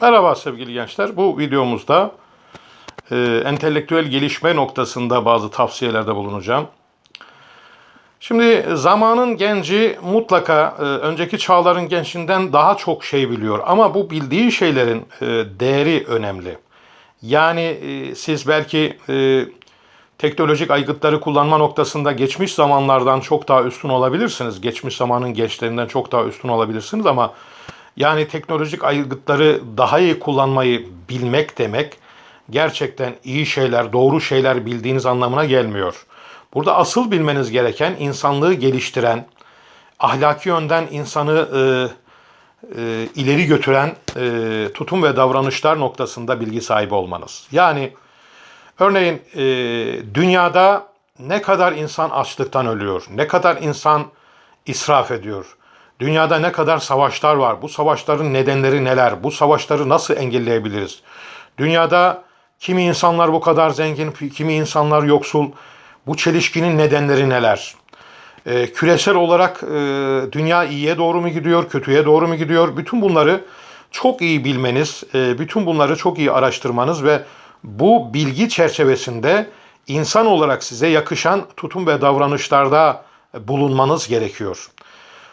Merhaba sevgili gençler. Bu videomuzda e, entelektüel gelişme noktasında bazı tavsiyelerde bulunacağım. Şimdi zamanın genci mutlaka e, önceki çağların gençinden daha çok şey biliyor ama bu bildiği şeylerin e, değeri önemli. Yani e, siz belki e, teknolojik aygıtları kullanma noktasında geçmiş zamanlardan çok daha üstün olabilirsiniz. Geçmiş zamanın gençlerinden çok daha üstün olabilirsiniz ama yani teknolojik aygıtları daha iyi kullanmayı bilmek demek gerçekten iyi şeyler, doğru şeyler bildiğiniz anlamına gelmiyor. Burada asıl bilmeniz gereken insanlığı geliştiren, ahlaki yönden insanı e, e, ileri götüren e, tutum ve davranışlar noktasında bilgi sahibi olmanız. Yani örneğin e, dünyada ne kadar insan açlıktan ölüyor, ne kadar insan israf ediyor, dünyada ne kadar savaşlar var, bu savaşların nedenleri neler, bu savaşları nasıl engelleyebiliriz? Dünyada kimi insanlar bu kadar zengin, kimi insanlar yoksul, bu çelişkinin nedenleri neler? E, küresel olarak e, dünya iyiye doğru mu gidiyor, kötüye doğru mu gidiyor? Bütün bunları çok iyi bilmeniz, e, bütün bunları çok iyi araştırmanız ve bu bilgi çerçevesinde insan olarak size yakışan tutum ve davranışlarda bulunmanız gerekiyor.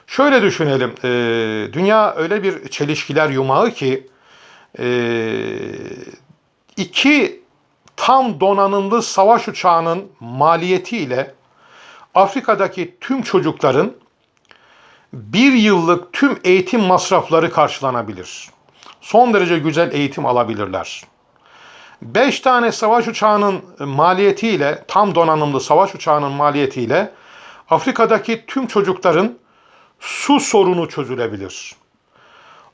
Şöyle düşünelim, e, dünya öyle bir çelişkiler yumağı ki e, iki tam donanımlı savaş uçağının maliyetiyle Afrika'daki tüm çocukların bir yıllık tüm eğitim masrafları karşılanabilir. Son derece güzel eğitim alabilirler. Beş tane savaş uçağının maliyetiyle, tam donanımlı savaş uçağının maliyetiyle Afrika'daki tüm çocukların su sorunu çözülebilir.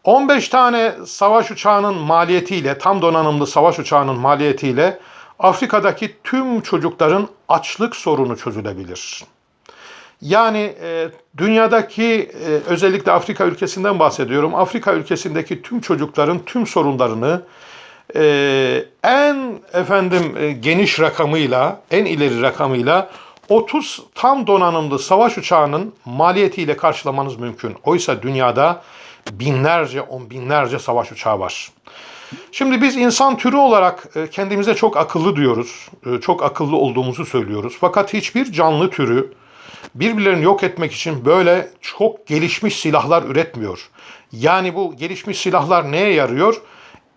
15 tane savaş uçağının maliyetiyle, tam donanımlı savaş uçağının maliyetiyle Afrika'daki tüm çocukların açlık sorunu çözülebilir. Yani e, dünyadaki e, özellikle Afrika ülkesinden bahsediyorum. Afrika ülkesindeki tüm çocukların tüm sorunlarını e, en efendim e, geniş rakamıyla, en ileri rakamıyla 30 tam donanımlı savaş uçağının maliyetiyle karşılamanız mümkün. Oysa dünyada binlerce, on binlerce savaş uçağı var. Şimdi biz insan türü olarak e, kendimize çok akıllı diyoruz. E, çok akıllı olduğumuzu söylüyoruz. Fakat hiçbir canlı türü birbirlerini yok etmek için böyle çok gelişmiş silahlar üretmiyor. Yani bu gelişmiş silahlar neye yarıyor?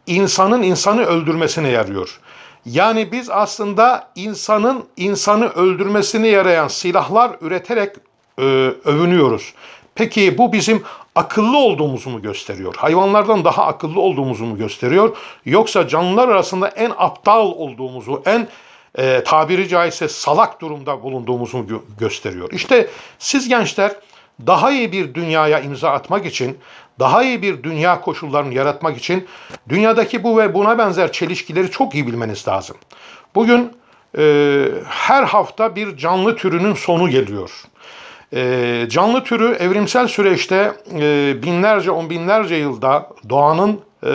İnsanın insanı öldürmesine yarıyor. Yani biz aslında insanın insanı öldürmesine yarayan silahlar üreterek e, övünüyoruz. Peki bu bizim akıllı olduğumuzu mu gösteriyor? Hayvanlardan daha akıllı olduğumuzu mu gösteriyor? Yoksa canlılar arasında en aptal olduğumuzu, en e, tabiri caizse salak durumda bulunduğumuzu mu gö- gösteriyor? İşte siz gençler daha iyi bir dünyaya imza atmak için, daha iyi bir dünya koşullarını yaratmak için dünyadaki bu ve buna benzer çelişkileri çok iyi bilmeniz lazım. Bugün e, her hafta bir canlı türünün sonu geliyor. E, canlı türü evrimsel süreçte e, binlerce, on binlerce yılda doğanın e,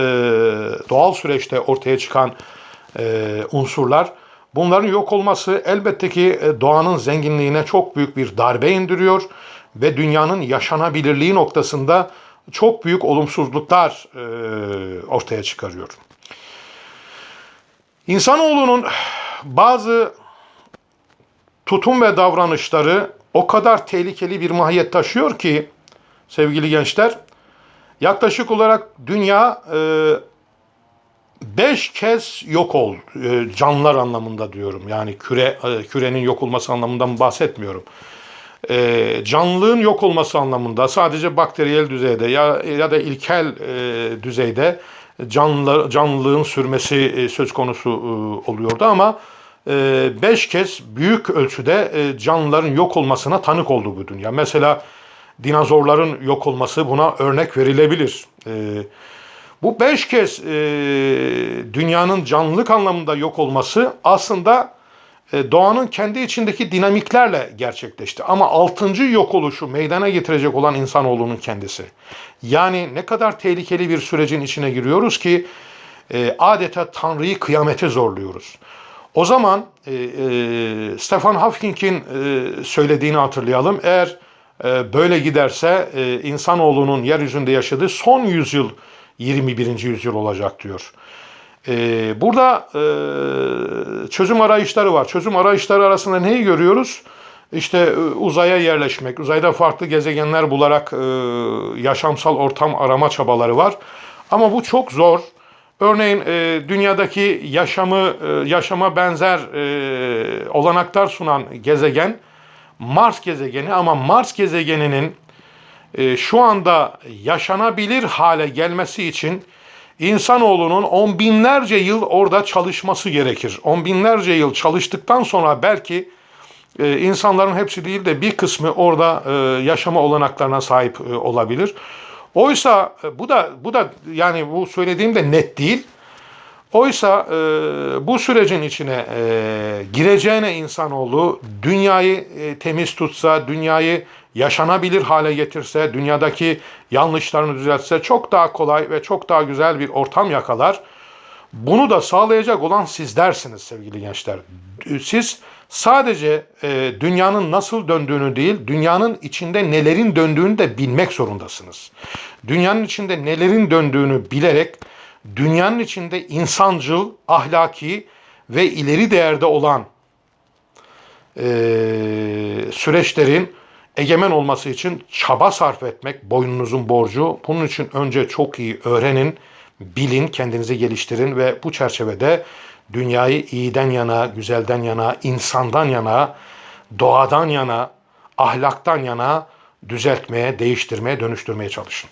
doğal süreçte ortaya çıkan e, unsurlar. Bunların yok olması elbette ki e, doğanın zenginliğine çok büyük bir darbe indiriyor ve dünyanın yaşanabilirliği noktasında çok büyük olumsuzluklar e, ortaya çıkarıyor. İnsanoğlunun bazı tutum ve davranışları o kadar tehlikeli bir mahiyet taşıyor ki sevgili gençler yaklaşık olarak dünya e, beş kez yok ol e, canlılar anlamında diyorum. Yani küre e, kürenin yok olması anlamından bahsetmiyorum. E, canlılığın yok olması anlamında sadece bakteriyel düzeyde ya ya da ilkel e, düzeyde canlı canlılığın sürmesi e, söz konusu e, oluyordu ama e, beş kez büyük ölçüde e, canlıların yok olmasına tanık oldu bu dünya. Mesela dinozorların yok olması buna örnek verilebilir. E, bu beş kez e, dünyanın canlılık anlamında yok olması aslında doğanın kendi içindeki dinamiklerle gerçekleşti. Ama altıncı yok oluşu meydana getirecek olan insanoğlunun kendisi. Yani ne kadar tehlikeli bir sürecin içine giriyoruz ki e, adeta Tanrı'yı kıyamete zorluyoruz. O zaman e, e, Stefan Hawking'in e, söylediğini hatırlayalım. Eğer e, böyle giderse e, insanoğlunun yeryüzünde yaşadığı son yüzyıl 21. yüzyıl olacak diyor. Ee, burada e, çözüm arayışları var. Çözüm arayışları arasında neyi görüyoruz? İşte e, uzaya yerleşmek, uzayda farklı gezegenler bularak e, yaşamsal ortam arama çabaları var. Ama bu çok zor. Örneğin e, dünyadaki yaşamı e, yaşama benzer e, olanaklar sunan gezegen Mars gezegeni ama Mars gezegeninin e, şu anda yaşanabilir hale gelmesi için insanoğlunun on binlerce yıl orada çalışması gerekir. On binlerce yıl çalıştıktan sonra belki e, insanların hepsi değil de bir kısmı orada e, yaşama olanaklarına sahip e, olabilir. Oysa e, bu da bu da yani bu söylediğim de net değil. Oysa e, bu sürecin içine e, gireceğine insanoğlu dünyayı e, temiz tutsa, dünyayı yaşanabilir hale getirse, dünyadaki yanlışlarını düzeltse çok daha kolay ve çok daha güzel bir ortam yakalar. Bunu da sağlayacak olan sizlersiniz sevgili gençler. Siz sadece e, dünyanın nasıl döndüğünü değil, dünyanın içinde nelerin döndüğünü de bilmek zorundasınız. Dünyanın içinde nelerin döndüğünü bilerek dünyanın içinde insancıl, ahlaki ve ileri değerde olan e, süreçlerin egemen olması için çaba sarf etmek boynunuzun borcu. Bunun için önce çok iyi öğrenin, bilin, kendinizi geliştirin ve bu çerçevede dünyayı iyiden yana, güzelden yana, insandan yana, doğadan yana, ahlaktan yana düzeltmeye, değiştirmeye, dönüştürmeye çalışın.